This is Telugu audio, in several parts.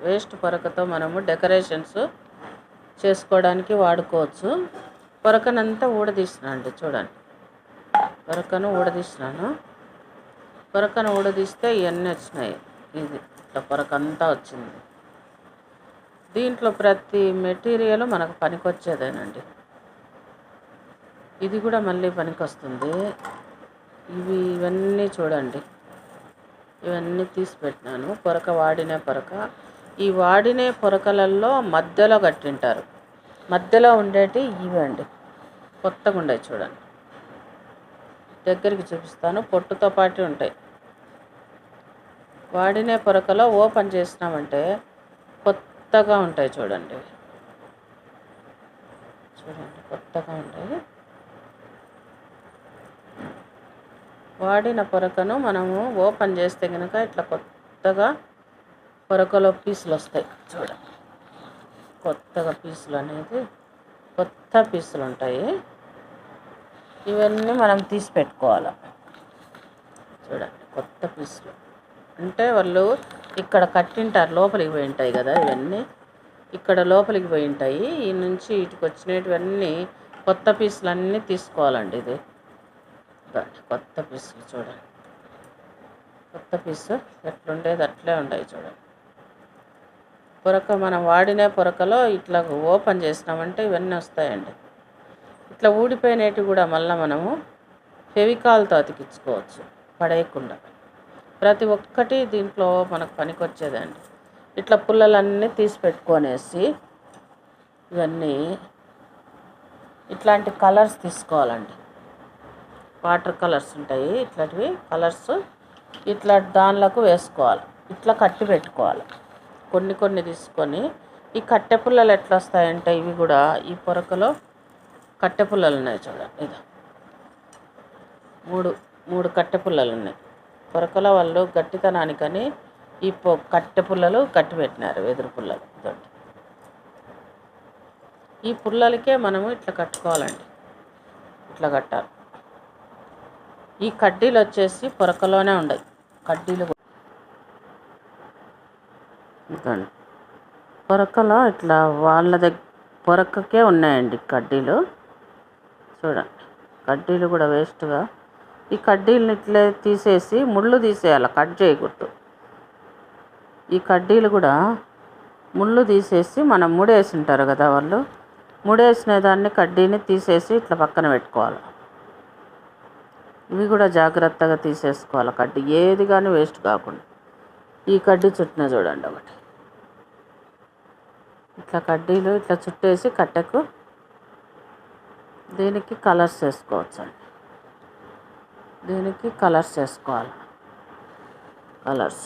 వేస్ట్ పొరకతో మనము డెకరేషన్స్ చేసుకోవడానికి వాడుకోవచ్చు. పొరకనంతా ఊడదీసినండి చూడండి. పొరకను ఊడదీసినాను. పొరకను ఊడదీస్తే ఇవన్నీ వచ్చినాయి. ఇది ఇట్లా పొరకంతా వచ్చింది. దీంట్లో ప్రతి మెటీరియల్ మనకు పనికొచ్చేదేనండి. ఇది కూడా మళ్ళీ పనికొస్తుంది. ఇవి ఇవన్నీ చూడండి. ఇవన్నీ తీసి పెట్టినాను. పొరక వాడిన పొరక ఈ వాడిన పొరకలలో మధ్యలో కట్టింటారు. మధ్యలో ఉండేటి ఇవండి కొత్తగా ఉండేవి చూడండి. దగ్గరికి చూపిస్తాను. పొట్టుతో పాటు ఉంటాయి. వాడిన పొరకలో ఓపెన్ చేసినామంటే కొత్తగా ఉంటాయి చూడండి. చూడండి కొత్తగా ఉంటాయి. వాడిన పొరకను మనము ఓపెన్ చేస్తే కనుక ఇట్లా కొత్తగా కొరకొలో పీసులు వస్తాయి. చూడండి కొత్తగా పీసులు అనేది కొత్త పీసులు ఉంటాయి. ఇవన్నీ మనం తీసి పెట్టుకోవాలి? చూడండి కొత్త పీసులు. అంటే వాళ్ళు ఇక్కడ కట్టింటారు లోపలికి పోయి ఉంటాయి కదా ఇవన్నీ. ఇక్కడ లోపలికి పోయి ఉంటాయి. ఈ నుంచి ఇటుకు వచ్చినటువన్నీ కొత్త పీసులు అన్నీ తీసుకోవాలండి ఇది. కొత్త పీసులు చూడండి కొత్త పీసు ఎట్లుండేది అట్లే ఉండయి చూడండి పొరక మనం వాడిన పొరకలో ఇట్లా ఓపెన్ చేసినామంటే ఇవన్నీ వస్తాయండి. ఇట్లా ఊడిపోయినవి కూడా మళ్ళీ మనము ఫెవికాల్తో అతికించుకోవచ్చు పడేయకుండా. ప్రతి ఒక్కటి దీంట్లో మనకు పనికొచ్చేదండి. ఇట్లా పుల్లలన్నీ తీసి పెట్టుకొనేసి ఇవన్నీ ఇట్లాంటి కలర్స్ తీసుకోవాలండి. వాటర్ కలర్స్ ఉంటాయి ఇట్లాంటివి కలర్స్ ఇట్లా దానిలకు వేసుకోవాలి. ఇట్లా కట్టి పెట్టుకోవాలి. కొన్ని కొన్ని తీసుకొని ఈ కట్టె పుల్లలు ఎట్లా వస్తాయంటే ఇవి కూడా ఈ పొరకలో కట్టె పుల్లలు ఉన్నాయి చూడండి ఇది. మూడు మూడు కట్టె పుల్లలు ఉన్నాయి. పొరకల వాళ్ళు గట్టితనానికని ఈ పొ కట్టె పుల్లలు కట్టి పెట్టినారు వెదురు పుల్లలు ఇదొకటి. ఈ పుల్లలకే మనము ఇట్లా కట్టుకోవాలండి. ఇట్లా కట్టాలి. ఈ కడ్డీలు వచ్చేసి పొరకలోనే ఉండవు కడ్డీలు కూడా. పొరకలో ఇట్లా వాళ్ళ దగ్గర పొరకకే ఉన్నాయండి కడ్డీలు. చూడండి కడ్డీలు కూడా వేస్ట్గా. ఈ కడ్డీలను ఇట్లే తీసేసి ముళ్ళు తీసేయాలి కట్ చేయకూడదు. ఈ కడ్డీలు కూడా ముళ్ళు తీసేసి మనం ముడేసి ఉంటారు కదా వాళ్ళు. ముడేసిన దాన్ని కడ్డీని తీసేసి ఇట్లా పక్కన పెట్టుకోవాలి. ఇవి కూడా జాగ్రత్తగా తీసేసుకోవాలి కడ్డీ. ఏది కానీ వేస్ట్ కాకుండా. ఈ కడ్డీ చుట్టిన చూడండి ఒకటి. ఇట్లా కడ్డీలు ఇట్లా చుట్టేసి కట్టెకు దీనికి కలర్స్ వేసుకోవచ్చండి. దీనికి కలర్స్ వేసుకోవాలి. కలర్స్.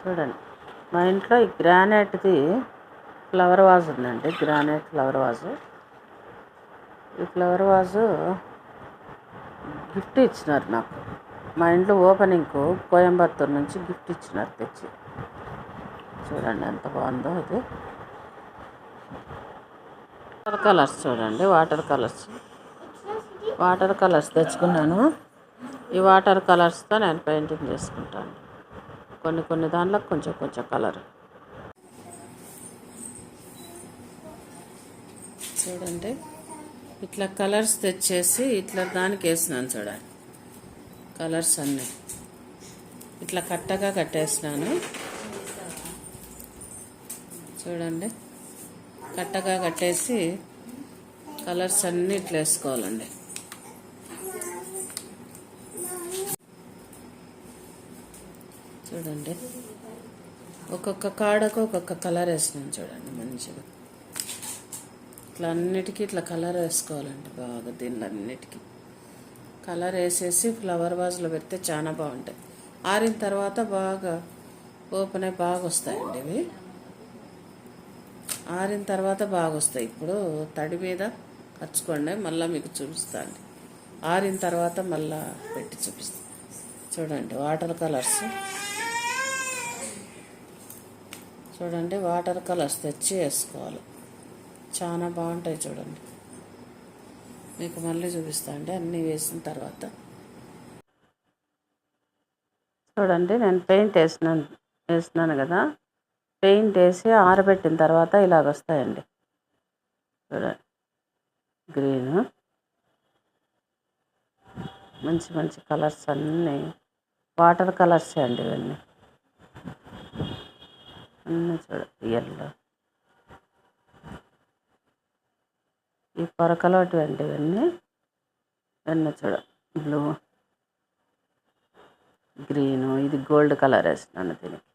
చూడండి. మా ఇంట్లో ఈ గ్రానైట్ది ఫ్లవర్ వాజ్ ఉందండి. Granite flower vase. ఈ ఫ్లవర్ వాజు గిఫ్ట్ ఇచ్చినారు నాకు. మా ఇంట్లో ఓపెనింగ్కు కోయంబత్తూరు నుంచి గిఫ్ట్ ఇచ్చినారు తెచ్చి. చూడండి ఎంత బాగుందో ఇది. వాటర్ కలర్స్ చూడండి వాటర్ కలర్స్. వాటర్ కలర్స్ తెచ్చుకున్నాను. ఈ వాటర్ కలర్స్తో నేను పెయింటింగ్ చేసుకుంటాను. కొన్ని కొన్ని దాంట్లో కొంచెం కొంచెం కలర్. చూడండి ఇట్లా కలర్స్ తెచ్చేసి ఇట్లా దానికి వేసినాను చూడండి. కలర్స్ అన్నీ. ఇట్లా కట్టగా కట్టేసినాను చూడండి. కట్టగా కట్టేసి కలర్స్ అన్నీ ఇట్లా వేసుకోవాలండి. చూడండి. ఒక్కొక్క కాడకు ఒక్కొక్క కలర్ వేసినాను చూడండి మంచిగా. ఇట్లా అన్నిటికీ ఇట్లా కలర్ వేసుకోవాలండి బాగా దీనిలో అన్నిటికీ కలర్ వేసేసి ఫ్లవర్ వాజ్లో పెడితే చాలా బాగుంటాయి. ఆరిన తర్వాత బాగా ఓపెన్ అయి బాగా వస్తాయండి ఇవి. ఆరిన తర్వాత బాగా వస్తాయి. ఇప్పుడు తడి మీద కచ్చుకోండి మళ్ళీ మీకు చూపిస్తాను ఆరిన తర్వాత మళ్ళీ పెట్టి చూపిస్తాను చూడండి వాటర్ కలర్స్. చూడండి వాటర్ కలర్స్ తెచ్చి వేసుకోవాలి. చాలా బాగుంటాయి చూడండి. మీకు మళ్ళీ చూపిస్తా అండి. అన్నీ వేసిన తర్వాత. చూడండి నేను పెయింట్ వేసినాను వేసినాను కదా. పెయింట్ వేసి ఆరబెట్టిన తర్వాత ఇలాగ వస్తాయండి. చూడండి. గ్రీన్. మంచి మంచి కలర్స్ అన్నీ. వాటర్ కలర్సే అండి ఇవన్నీ. అన్నీ చూడ ఎల్లో. ఈ పొరకలు అటువంటివన్నీ వెన్న చూడ బ్లూ గ్రీను ఇది గోల్డ్ కలర్ వేస్తున్నాను దీనికి